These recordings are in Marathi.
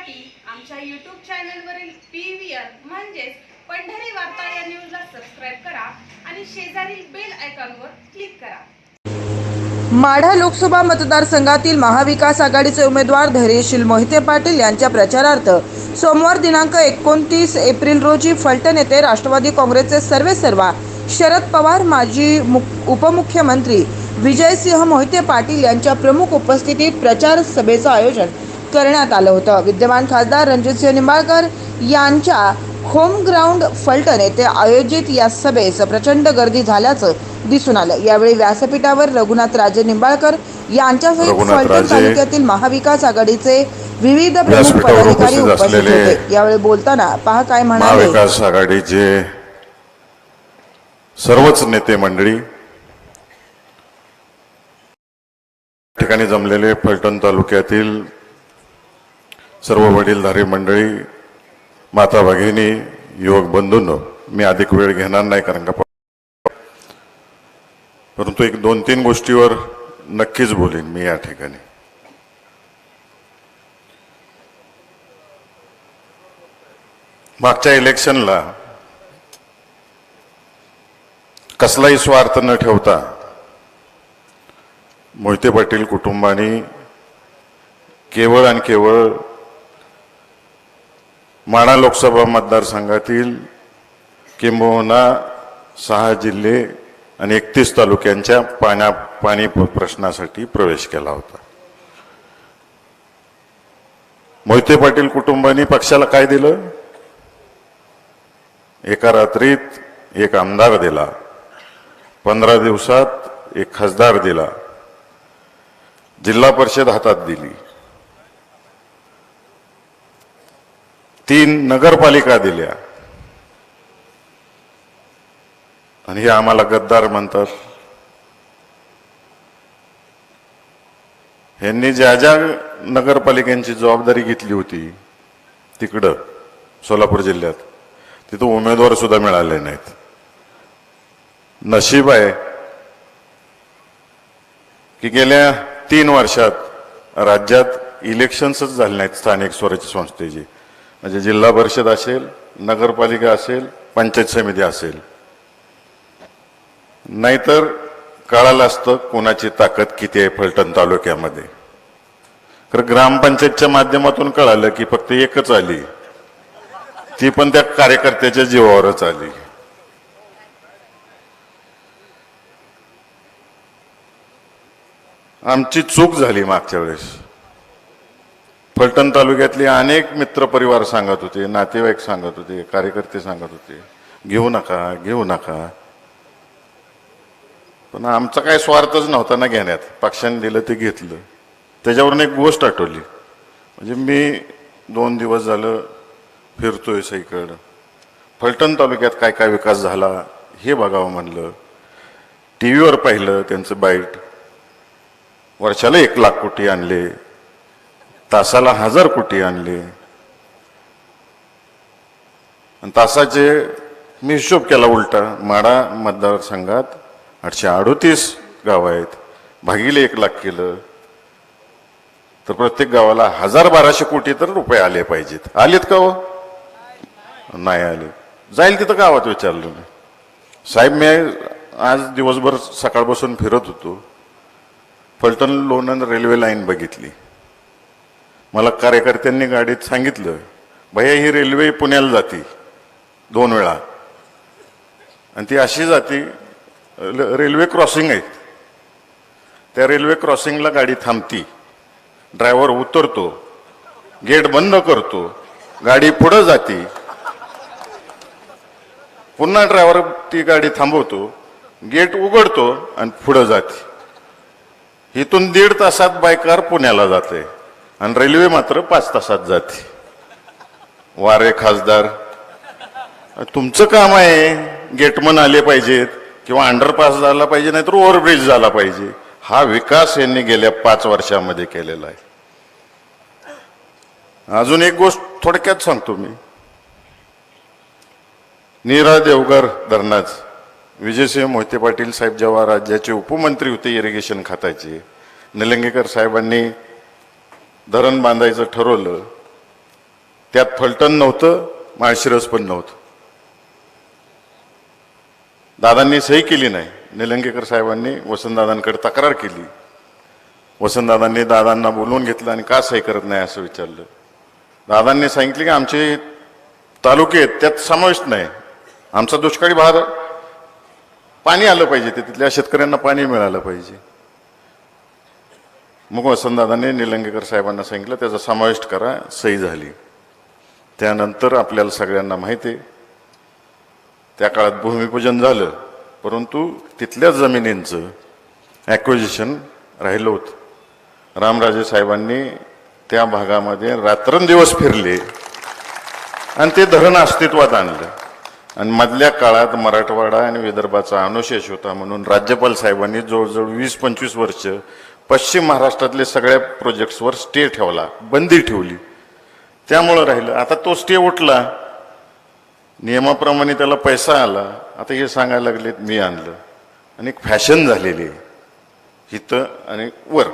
पाहण्यासाठी आमच्या यूट्यूब चॅनलवरील पी व्ही आर म्हणजेच पंढरी वार्ता या न्यूजला सबस्क्राईब करा आणि शेजारील बेल आयकॉनवर क्लिक करा. माढा लोकसभा मतदारसंघातील महाविकास आघाडीचे उमेदवार धैर्यशील मोहिते पाटील यांच्या प्रचारार्थ सोमवार दिनांक एकोणतीस एप्रिल रोजी फलटण येथे राष्ट्रवादी काँग्रेसचे सर्वेसर्वा शरद पवार माजी उपमुख्यमंत्री विजयसिंह मोहिते पाटील यांच्या प्रमुख उपस्थितीत प्रचार सभेचं आयोजन करण्यात आलं होतं. विद्यमान खासदार रणजितसिंह निंबाळकर यांच्या होम ग्राउंड फलटण येथे आयोजित या सभेस प्रचंड गर्दी झाल्याचं दिसून आलं. यावेळी व्यासपीठावर रघुनाथ राजे निंबाळकर यांच्यासहित फलटण तालुक्यातील महाविकास आघाडीचे विविध प्रमुख पदाधिकारी उपस्थित होते. यावेळी बोलताना पहा काय म्हणाले. महाविकास आघाडीचे सर्वच नेते मंडळी ठिकाणी जमलेले फलटण तालुक्यातील सर्व वडीलधारी मंडळी माता भगिनी युवक बंधूंनो मी अधिक वेळ घेणार नाही कारण का परंतु एक दोन तीन गोष्टीवर नक्कीच बोलेन मी या ठिकाणी. मागच्या इलेक्शनला कसलाही स्वार्थ न ठेवता मोहिते पाटील कुटुंबाने केवळ आणि केवळ माणा लोकसभा मतदारसंघातील किंबहुना सहा जिल्हे आणि एकतीस तालुक्यांच्या पाण्या पाणी प्रश्नासाठी प्रवेश केला होता. मोहिते पाटील कुटुंबाने पक्षाला काय दिलं? एका रात्रीत एक आमदार दिला. पंधरा दिवसात एक खासदार दिला. जिल्हा परिषद हातात दिली. तीन नगरपालिका दिल्या. आणि हे आम्हाला गद्दार म्हणतात. ह्यांनी ज्या ज्या नगरपालिकांची जबाबदारी घेतली होती तिकडं सोलापूर जिल्ह्यात तिथं उमेदवार सुद्धा मिळाले नाहीत. नशीब आहे की गेल्या तीन वर्षात राज्यात इलेक्शन्सच झाले नाहीत स्थानिक स्वराज्य संस्थेची. म्हणजे जिल्हा परिषद असेल नगरपालिका असेल पंचायत समिती असेल. नाहीतर कळालं असतं कोणाची ताकद किती आहे फलटण तालुक्यामध्ये. तर ग्रामपंचायतच्या माध्यमातून कळालं की फक्त एकच आली. ती पण त्या कार्यकर्त्याच्या जीवावरच आली. आमची चूक झाली मागच्या वेळेस. फलटण तालुक्यातले अनेक मित्रपरिवार सांगत होते नातेवाईक सांगत होते कार्यकर्ते सांगत होते घेऊ नका घेऊ नका. पण आमचा काय स्वार्थच नव्हता ना घेण्यात. पक्षाने दिलं ते घेतलं. त्याच्यावरून एक गोष्ट आठवली. म्हणजे मी दोन दिवस झालं फिरतोय सईकडं. फलटण तालुक्यात काय काय विकास झाला हे बघावं म्हणलं. टी व्हीवर पाहिलं त्यांचं बाईट. वर्षाला एक लाख कोटी आणले. तासाला हजार कोटी आणले. आणि तासाचे मी हिशोब केला उलटा माडा मतदारसंघात आठशे अडोतीस गावं आहेत. भागीले एक लाख केलं. तर प्रत्येक गावाला हजार बाराशे कोटी तर रुपये आले पाहिजेत. आलेत का हो? नाही आले. जाईल तिथं गावात विचारलं मी. साहेब मी आज दिवसभर सकाळपासून फिरत होतो. फलटण लोणंद रेल्वे लाईन बघितली. मला कार्यकर्त्यांनी गाडीत सांगितलं भैया ही रेल्वे पुण्याला जाते दोन वेळा. आणि ती अशी जाती रेल्वे क्रॉसिंग आहेत. त्या रेल्वे क्रॉसिंगला गाडी थांबती. ड्रायव्हर उतरतो गेट बंद करतो गाडी पुढं जाती. पुन्हा ड्रायव्हर ती गाडी थांबवतो गेट उघडतो आणि पुढं जाते. इथून दीड तासात बायकार पुण्याला जाते. आणि रेल्वे मात्र पाच तासात जाते. वारे खासदार. तुमचं काम आहे गेटमन आले पाहिजेत किंवा अंडरपास झाला पाहिजे नाहीतर ओव्हरब्रिज झाला पाहिजे. हा विकास यांनी गेल्या पाच वर्षामध्ये केलेला आहे. अजून एक गोष्ट थोडक्यात सांगतो मी. नीरा देवगर धरणाच. विजयसिंह मोहिते पाटील साहेब जेव्हा राज्याचे उपमंत्री होते इरिगेशन खात्याचे. निलंगेकर साहेबांनी धरण बांधायचं ठरवलं त्यात फलटण नव्हतं माळशिरस पण नव्हतं. दादांनी सही केली नाही. निलंगेकर साहेबांनी वसंतदादांकडे तक्रार केली. वसंतदादांनी दादांना बोलवून घेतलं आणि का सही करत नाही असं विचारलं. दादांनी सांगितले की आमचे तालुके आहेत त्यात समाविष्ट नाही. आमचा दुष्काळी भाग पाणी आलं पाहिजे ते तिथल्या शेतकऱ्यांना पाणी मिळालं पाहिजे. मग वसंतदादांनी निलंगेकर साहेबांना सांगितलं त्याचा समाविष्ट करा सही झाली. त्यानंतर आपल्याला सगळ्यांना माहिती आहे त्या काळात भूमिपूजन झालं परंतु तिथल्याच जमिनींचं ॲक्विजिशन राहिलं होतं. रामराजे साहेबांनी त्या भागामध्ये रात्रंदिवस फिरले आणि ते धरण अस्तित्वात आणलं. आणि मधल्या काळात मराठवाडा आणि विदर्भाचा अनुशेष होता म्हणून राज्यपाल साहेबांनी जवळजवळ वीस पंचवीस वर्ष पश्चिम महाराष्ट्रातले सगळ्या प्रोजेक्ट्सवर स्टे ठेवला बंदी ठेवली. त्यामुळं राहिलं. आता तो स्टे उठला. नियमाप्रमाणे त्याला पैसा आला. आता हे सांगायला लागलेत मी आणलं. आणि एक फॅशन झालेली आहे. इथं आणि वर.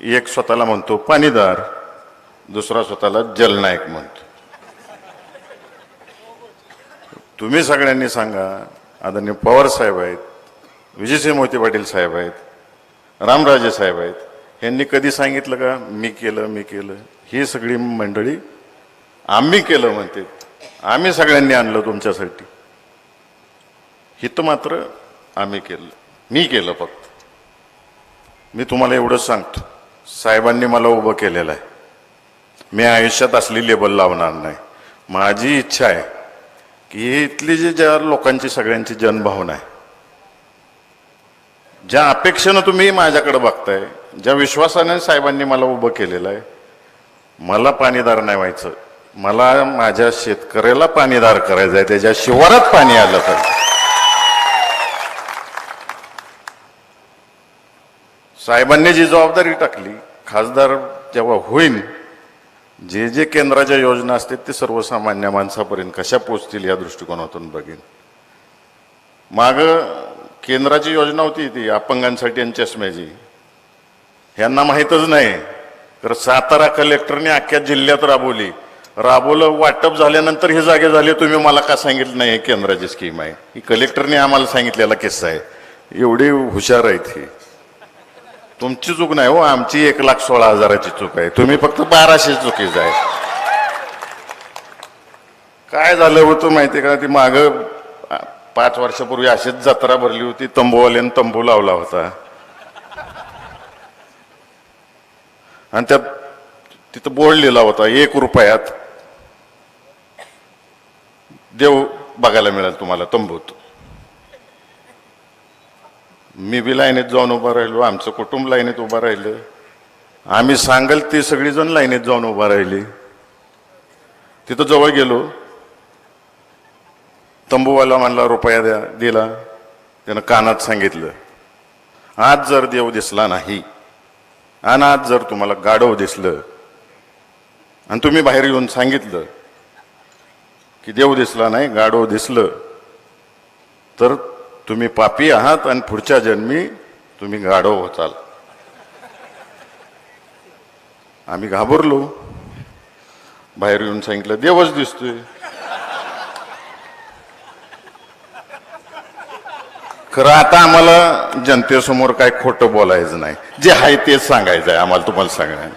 एक स्वतःला म्हणतो पाणीदार. दुसरा स्वतःला जलनायक म्हणतो. तुम्ही सगळ्यांनी सांगा आदरणीय पवार साहेब आहेत विजयसिंह मोहिते पाटील साहेब आहेत रामराजे साहेब आहेत. यांनी कधी सांगितलं का मी केलं मी केलं. ही सगळी मंडळी आम्ही केलं म्हणते. आम्ही सगळ्यांनी आणलं तुमच्यासाठी. हित मात्र आम्ही केलं. मी केलं फक्त. मी तुम्हाला एवढंच सांगतो. साहेबांनी मला उभं केलेलं आहे. मी आयुष्यात असली लेबल लावणार नाही. माझी इच्छा आहे की इथली जी ज्या लोकांची सगळ्यांची जनभावना आहे ज्या अपेक्षेनं तुम्ही माझ्याकडे बघताय ज्या विश्वासाने साहेबांनी मला उभं केलेलं आहे मला पाणीदार नाही व्हायचं. मला माझ्या शेतकऱ्याला पाणीदार करायचं आहे त्याच्या शिवारात पाणी आलं पाहिजे साहेबांनी जी जबाबदारी टाकली खासदार जेव्हा होईल जे जे केंद्राच्या योजना असतात ते सर्वसामान्य माणसापर्यंत कशा पोचतील या दृष्टिकोनातून बघेन. माग केंद्राची योजना होती ती अपंगांसाठी आणि चष्म्याची. ह्यांना माहीतच नाही. तर सातारा कलेक्टरने अख्ख्या जिल्ह्यात राबवली. राबवलं वाटप झाल्यानंतर हे जागे झाले तुम्ही मला का सांगितलं नाही? हे केंद्राची स्कीम आहे. ही कलेक्टरने आम्हाला सांगितलेला किस्सा आहे. एवढी हुशार आहेत ही. तुमची चूक नाही हो आमची एक लाख सोळा हजाराची चूक आहे. तुम्ही फक्त बाराशे चुकीच आहे. काय झालं होतं माहिती का? ती मागं पाच वर्षापूर्वी अशीच जत्रा भरली होती तंबूवाल्यानं तंबू लावला होता. आणि त्यात तिथं बोर्ड लिहिला होता एक रुपयात देव बघायला मिळेल तुम्हाला तंबूत मी बी लाईनीत जाऊन उभा राहिलो आमचं कुटुंब लाईनीत उभं राहिलं. आम्ही सांगल ती सगळीजण लाईनीत जाऊन उभा राहिली. तिथं जवळ गेलो. तंबूवाला म्हणला रुपया द्या दिला. त्यानं कानात सांगितलं आज जर देव दिसला नाही आणि आज जर तुम्हाला गाढव दिसलं आणि तुम्ही बाहेर येऊन सांगितलं की देव दिसला नाही गाढव दिसलं तर तुम्ही पापी आहात आणि पुढच्या जन्मी तुम्ही गाढव होताल. आम्ही घाबरलो. बाहेर येऊन सांगितलं देवच दिसतोय. खरं आता आम्हाला जनतेसमोर काय खोटं बोलायचं नाही. जे आहे तेच सांगायचं आहे. आम्हाला तुम्हाला सगळ्यांना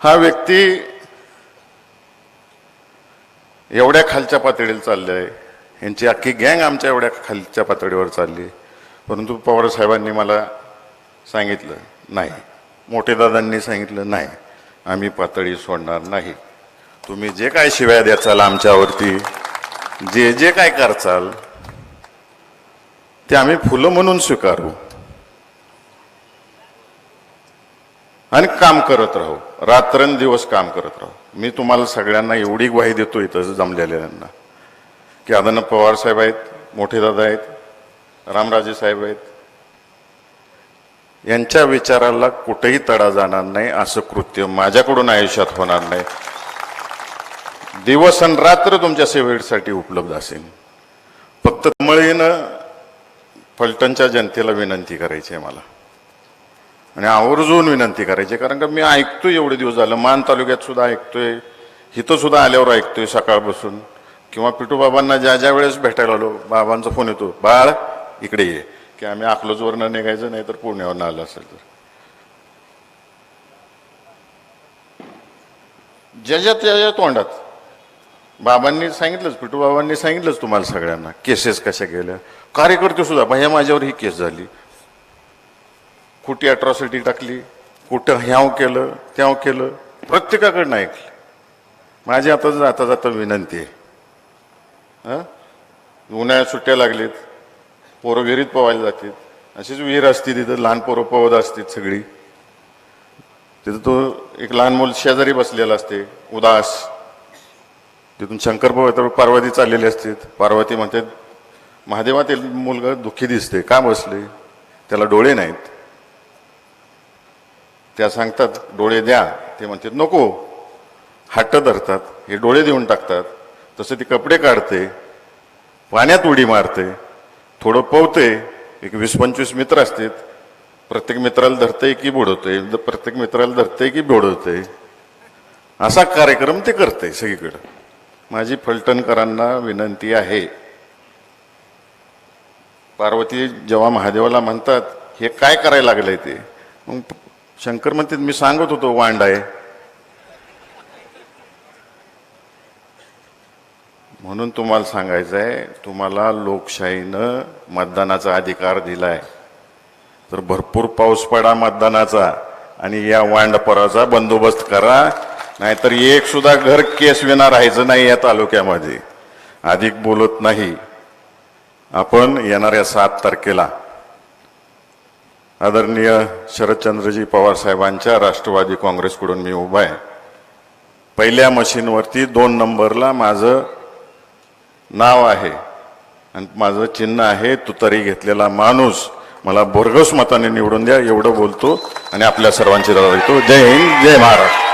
हा व्यक्ती एवढ्या खालच्या पातळीला चालले आहे यांची अख्खी गँग आमच्या एवढ्या खालच्या पातळीवर चालली. परंतु पवार साहेबांनी मला सांगितलं नाही. मोठे दादांनी सांगितलं नाही. आम्ही पातळी सोडणार नाही. तुम्ही जे काय शिव्या द्याचाल आमच्यावरती जे जे काय करचाल ते आम्ही फुलं म्हणून स्वीकारू. आणि काम करत राहू. रात्रंदिवस काम करत राहू. मी तुम्हाला सगळ्यांना एवढी ग्वाही देतो इथं जमलेल्यांना. की आदन पवार साहेब आहेत मोठे दादा आहेत रामराजे साहेब आहेत. यांच्या विचाराला कुठेही तडा जाणार नाही असं कृत्य माझ्याकडून आयुष्यात होणार नाही. दिवस आणि रात्र तुमच्या सेवेसाठी उपलब्ध असेल. फक्त तळीनं फलटणच्या जनतेला विनंती करायची आहे मला. आणि आवर्जून विनंती करायची कारण का मी ऐकतोय एवढे दिवस झालं मान तालुक्यात सुद्धा ऐकतोय इथं सुद्धा आल्यावर ऐकतोय सकाळपासून. किंवा पिटू बाबांना ज्या ज्या वेळेस भेटायला आलो बाबांचा फोन येतो बाळ इकडे ये. की आम्ही अकलोजवरनं निघायचं नाही तर पुण्यावरनं आलं असेल तर. ज्याच्या त्याच्या तोंडात बाबांनी सांगितलंच पिटू बाबांनी सांगितलंच तुम्हाला सगळ्यांना केसेस कशा गेल्या. कार्यकर्ते सुद्धा भैया माझ्यावर ही केस झाली. कुठे अट्रॉसिटी टाकली कुठं ह्याव केलं त्याव केलं प्रत्येकाकडनं ऐकलं माझी आता जाता जाता विनंती आहे. हां? उन्हाळ्यात सुट्ट्या लागलीत पोरं विहिरीत पोवायला जातात. अशीच विहीर असते तिथं लहान पोरं पवत असतात सगळी. तिथं तो एक लहान मुल शेजारी बसलेला असते उदास. तिथून शंकर तर पार्वती चाललेली असते पार्वती म्हणते महादेवा ते मुलगा दुःखी दिसते का बसले? त्याला डोळे नाहीत. त्या सांगतात डोळे द्या. ते म्हणतात नको. हट्ट धरतात हे डोळे देऊन टाकतात. तसं ती कपडे काढते पाण्यात उडी मारते थोडं पोवते एक वीस पंचवीस मित्र असतात. प्रत्येक मित्राला धरते की बुडवते प्रत्येक मित्राला धरते की बुडवते. असा कार्यक्रम ते करते सगळीकडं. माझी फलटणकरांना विनंती आहे. पार्वती जेव्हा महादेवाला म्हणतात हे काय करायला लागलंय ते? मग शंकर म्हणते मी सांगत होतो वांड आहे म्हणून तुम्हाला सांगायचं आहे तुम्हाला लोकशाहीनं मतदानाचा अधिकार दिलाय. तर भरपूर पाऊस पडा मतदानाचा आणि या वांडपराचा बंदोबस्त करा. नाहीतर एक सुद्धा घर केस विना राहायचं नाही या तालुक्यामध्ये. अधिक बोलत नाही. आपण येणाऱ्या सात तारखेला आदरणीय शरदचंद्रजी पवार साहेबांच्या राष्ट्रवादी काँग्रेसकडून मी उभा आहे. पहिल्या मशीनवरती दोन नंबरला माझं नाव आहे आणि माझं चिन्ह आहे तुतारी घेतलेला माणूस. मला बोरगस मताने निवडून द्या एवढं बोलतो आणि आपल्या सर्वांची रजा देतो जय हिंद जय महाराष्ट्र.